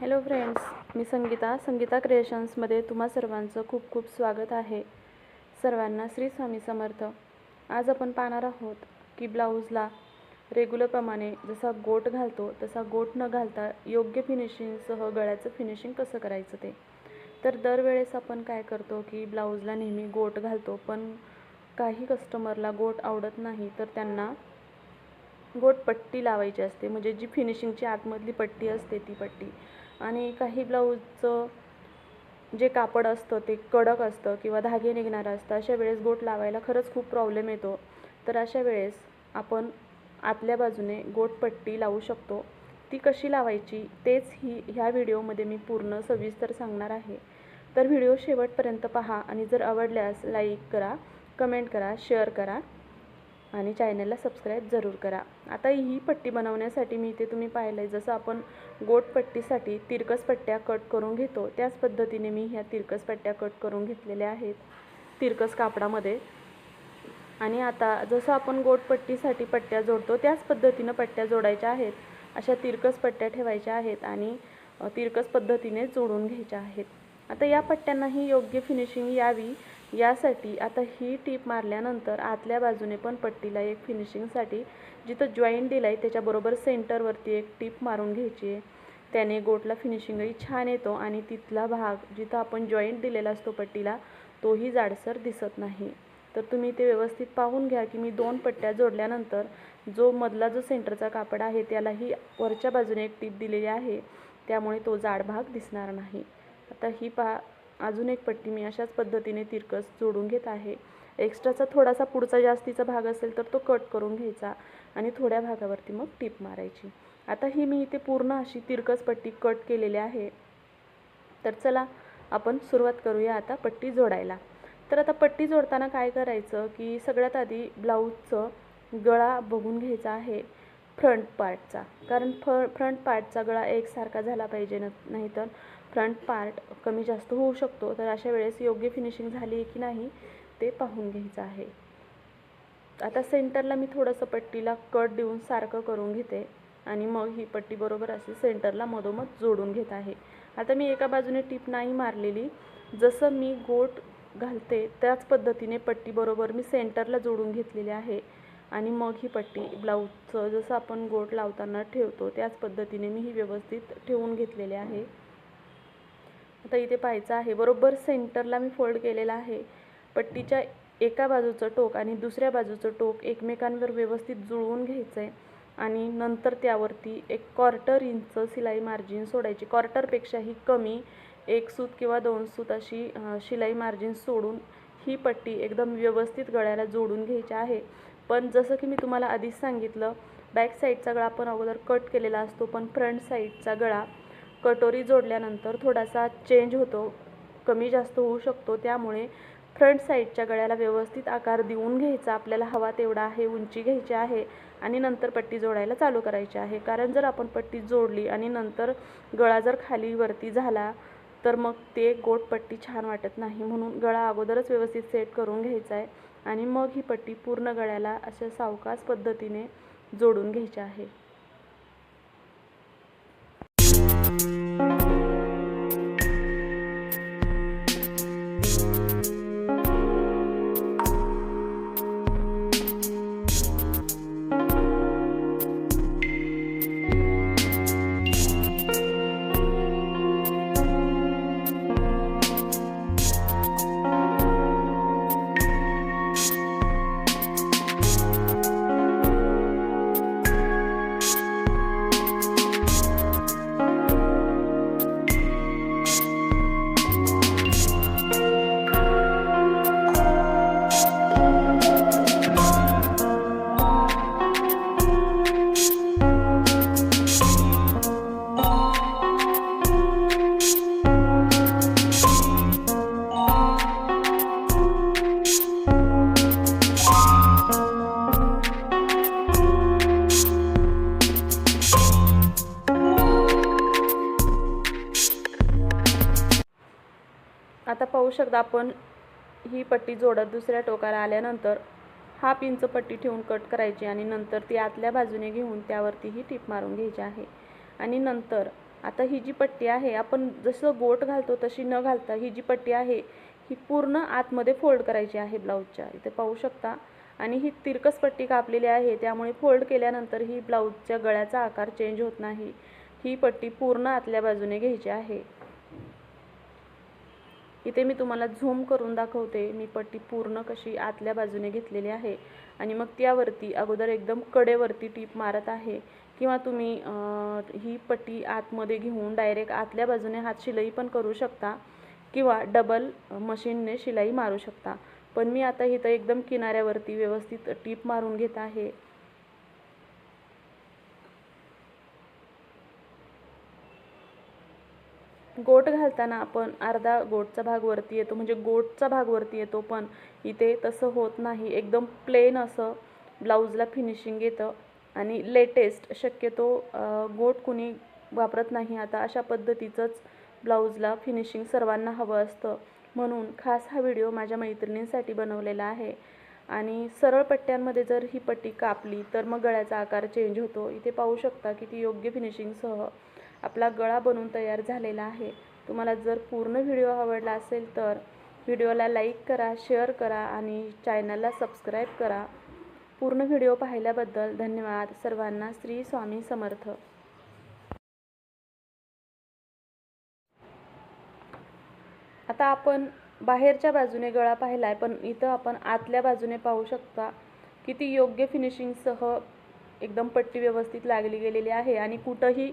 Hello friends मी संगीता संगीता क्रिएशन्समध्ये तुम्हा सर्वांचं खूप खूप स्वागत आहे. सर्वांना श्री स्वामी समर्थ. आज आपण पाहणार आहोत की ब्लाऊजला रेग्युलरप्रमाणे जसा गोट घालतो तसा गोट न घालता योग्य फिनिशिंगसह गळ्याचं फिनिशिंग कसं करायचं ते. तर दरवेळेस आपण काय करतो की ब्लाऊजला नेहमी गोट घालतो पण काही कस्टमरला गोट आवडत नाही तर त्यांना गोट पट्टी लावायची असते. म्हणजे जी फिनिशिंगची आतमधली पट्टी असते ती पट्टी. आणि काही ब्लाऊजचं जे कापड असतं ते कडक असतं किंवा धागे निघणारं असतं अशा वेळेस गोट लावायला खरंच खूप प्रॉब्लेम येतो. तर अशा वेळेस आपण आतल्या बाजूने गोट पट्टी लावू शकतो. ती कशी लावायची तेच ही ह्या व्हिडिओमध्ये मी पूर्ण सविस्तर सांगणार आहे. तर व्हिडिओ शेवटपर्यंत पहा आणि जर आवडल्यास लाईक करा कमेंट करा शेअर करा. आणि चॅनलला सबस्क्राईब जरूर करा. आता ही पट्टी बनवण्यासाठी मी इथे तुम्ही पाहिलं आहे जसं आपण गोट पट्टीसाठी तिरकस पट्ट्या कट करून घेतो त्याच पद्धतीने मी ह्या तिरकस पट्ट्या कट करून घेतलेल्या आहेत तिरकस कापडामध्ये. आणि आता जसं आपण गोट पट्टीसाठी पट्ट्या जोडतो त्याच पद्धतीनं पट्ट्या जोडायच्या आहेत अशा तिरकस पट्ट्या ठेवायच्या आहेत आणि तिरकस पद्धतीने जोडून घ्यायच्या आहेत. आता या पट्ट्यांनाही योग्य फिनिशिंग यावी यासाठी आता ही टीप मारल्यानंतर आतल्या बाजूने पण पट्टीला एक फिनिशिंगसाठी जिथं जॉईंट दिला आहे त्याच्याबरोबर सेंटरवरती एक टीप मारून घ्यायची आहे. त्याने गोटला फिनिशिंगही छान येतो आणि तिथला भाग जिथं आपण जॉईंट दिलेला असतो पट्टीला तोही जाडसर दिसत नाही. तर तुम्ही ते व्यवस्थित पाहून घ्या की मी दोन पट्ट्या जोडल्यानंतर जो मधला जो सेंटरचा कापड आहे त्यालाही वरच्या बाजूने एक टीप दिलेली आहे. त्यामुळे तो जाड भाग दिसणार नाही. आता ही पहा अजून एक पट्टी मी अशाच पद्धतीने तिरकस जोडून घेत आहे. एक्स्ट्राचा थोडासा पुढचा जास्तीचा भाग असेल तर तो कट करून घ्यायचा आणि थोड्या भागावरती मग टीप मारायची. आता ही मी इथे पूर्ण अशी तिरकस पट्टी कट केलेली आहे. तर चला आपण सुरुवात करूया आता पट्टी जोडायला. तर आता पट्टी जोडताना काय करायचं की सगळ्यात आधी ब्लाऊजचं गळा बघून घ्यायचा आहे फ्रंट पार्टचा कारण फ फ्रंट पार्टचा गळा एकसारखा झाला पाहिजे न नाहीतर फ्रंट पार्ट कमी जास्त होऊ शकतो तर अशा वेळेस योग्य फिनिशिंग झाली आहे की नाही ते पाहून घ्यायचं आहे. आता सेंटरला मी थोडंसं पट्टीला कट देऊन सारखं करून घेते आणि मग ही पट्टी बरोबर अशी सेंटरला मधोमध जोडून घेत आहे. आता मी एका बाजूने टीप नाही मारलेली जसं मी गोट घालते त्याच पद्धतीने पट्टी बरोबर मी सेंटरला जोडून घेतलेली आहे आणि मग ही पट्टी ब्लाऊजचं जसं आपण गोट लावताना ठेवतो त्याच पद्धतीने मी ही व्यवस्थित ठेवून घेतलेली आहे. आता इथे पाहायचं आहे. बरोबर सेंटरला मी फोल्ड केलेला आहे. पट्टीच्या एका बाजूचं टोक आणि दुसऱ्या बाजूचं टोक एकमेकांवर व्यवस्थित जुळवून घ्यायचं आहे आणि नंतर त्यावरती एक क्वार्टर इंच शिलाई मार्जिन सोडायची. क्वार्टरपेक्षाही कमी एक सूत किंवा दोन सूत अशी शिलाई मार्जिन सोडून ही पट्टी एकदम व्यवस्थित गळ्याला जोडून घ्यायची आहे. पण जसं की मी तुम्हाला आधीच सांगितलं बॅक साईडचा गळा आपण अगोदर कट केलेला असतो पण फ्रंट साईडचा गळा कटोरी जोडल्यानंतर थोडासा चेंज होतो कमी जास्त होऊ शकतो. त्यामुळे फ्रंट साईडच्या गळ्याला व्यवस्थित आकार देऊन घ्यायचा आपल्याला हवा तेवढा आहे उंची घ्यायची आहे आणि नंतर पट्टी जोडायला चालू करायची आहे. कारण जर आपण पट्टी जोडली आणि नंतर गळा जर खाली वरती झाला तर मग ते गोट पट्टी छान वाटत नाही. म्हणून गळा अगोदरच व्यवस्थित सेट करून घ्यायचा आहे आणि मग ही पट्टी पूर्ण गळ्याला अशा सावकाश पद्धतीने जोडून घ्यायची आहे. आता पाहू शकता. आपण ही पट्टी जोडत दुसऱ्या टोकाला आल्यानंतर हाफ इंच पट्टी ठेवून कट करायची आणि नंतर ती आतल्या बाजूने घेऊन त्यावरती ही टीप मारून घ्यायची आहे. आणि नंतर आता ही जी पट्टी आहे आपण जसं बोट घालतो तशी न घालता ही जी पट्टी आहे ही पूर्ण आतमध्ये फोल्ड करायची आहे ब्लाऊजच्या. इथे पाहू शकता. आणि ही तिरकस पट्टी कापलेली आहे त्यामुळे फोल्ड केल्यानंतर ही ब्लाऊजच्या गळ्याचा आकार चेंज होत नाही. ही पट्टी पूर्ण आतल्या बाजूने घ्यायची आहे. इथे मी तुम्हाला झूम करून दाखवते. मी पट्टी पूर्ण कशी आतल्या बाजूने घेतलेली आहे. आणि मग त्यावरती अगोदर एकदम कडेवरती टीप मारत आहे. किंवा तुम्ही ही पट्टी आतमध्ये घेऊन डायरेक्ट आतल्या बाजूने हात शिलाई पण करू शकता. किंवा डबल मशीनने शिलाई मारू शकता. पण मी आता इथं एकदम किनाऱ्यावरती व्यवस्थित टीप मारून घेत आहे. गोट घालताना आपण अर्धा गोटचा भाग वरती येतो म्हणजे गोटचा भाग वरती येतो पण इथे तसं होत नाही. एकदम प्लेन असं ब्लाऊजला फिनिशिंग येतं आणि लेटेस्ट शक्यतो गोट कुणी वापरत नाही आता अशा पद्धतीचंच ब्लाऊजला फिनिशिंग सर्वांना हवं असतं. म्हणून खास हा व्हिडिओ माझ्या मैत्रिणींसाठी बनवलेला आहे. आणि सरळ पट्ट्यांमध्ये जर ही पट्टी कापली तर मग गळ्याचा आकार चेंज होतो. इथे पाहू शकता की ती योग्य फिनिशिंगसह आपला गळा बनून तयार झालेला आहे. तुम्हाला जर पूर्ण व्हिडिओ आवडला असेल तर व्हिडिओला लाईक करा शेअर करा आणि चॅनलला सबस्क्राईब करा. पूर्ण व्हिडिओ पाहिल्याबद्दल धन्यवाद. सर्वांना श्री स्वामी समर्थ. आता आपण बाहेरच्या बाजूने गळा पाहिला आहे पण इथं आपण आतल्या बाजूने पाहू शकता की ती योग्य फिनिशिंगसह एकदम पट्टी व्यवस्थित लागली गेलेली आहे आणि कुठंही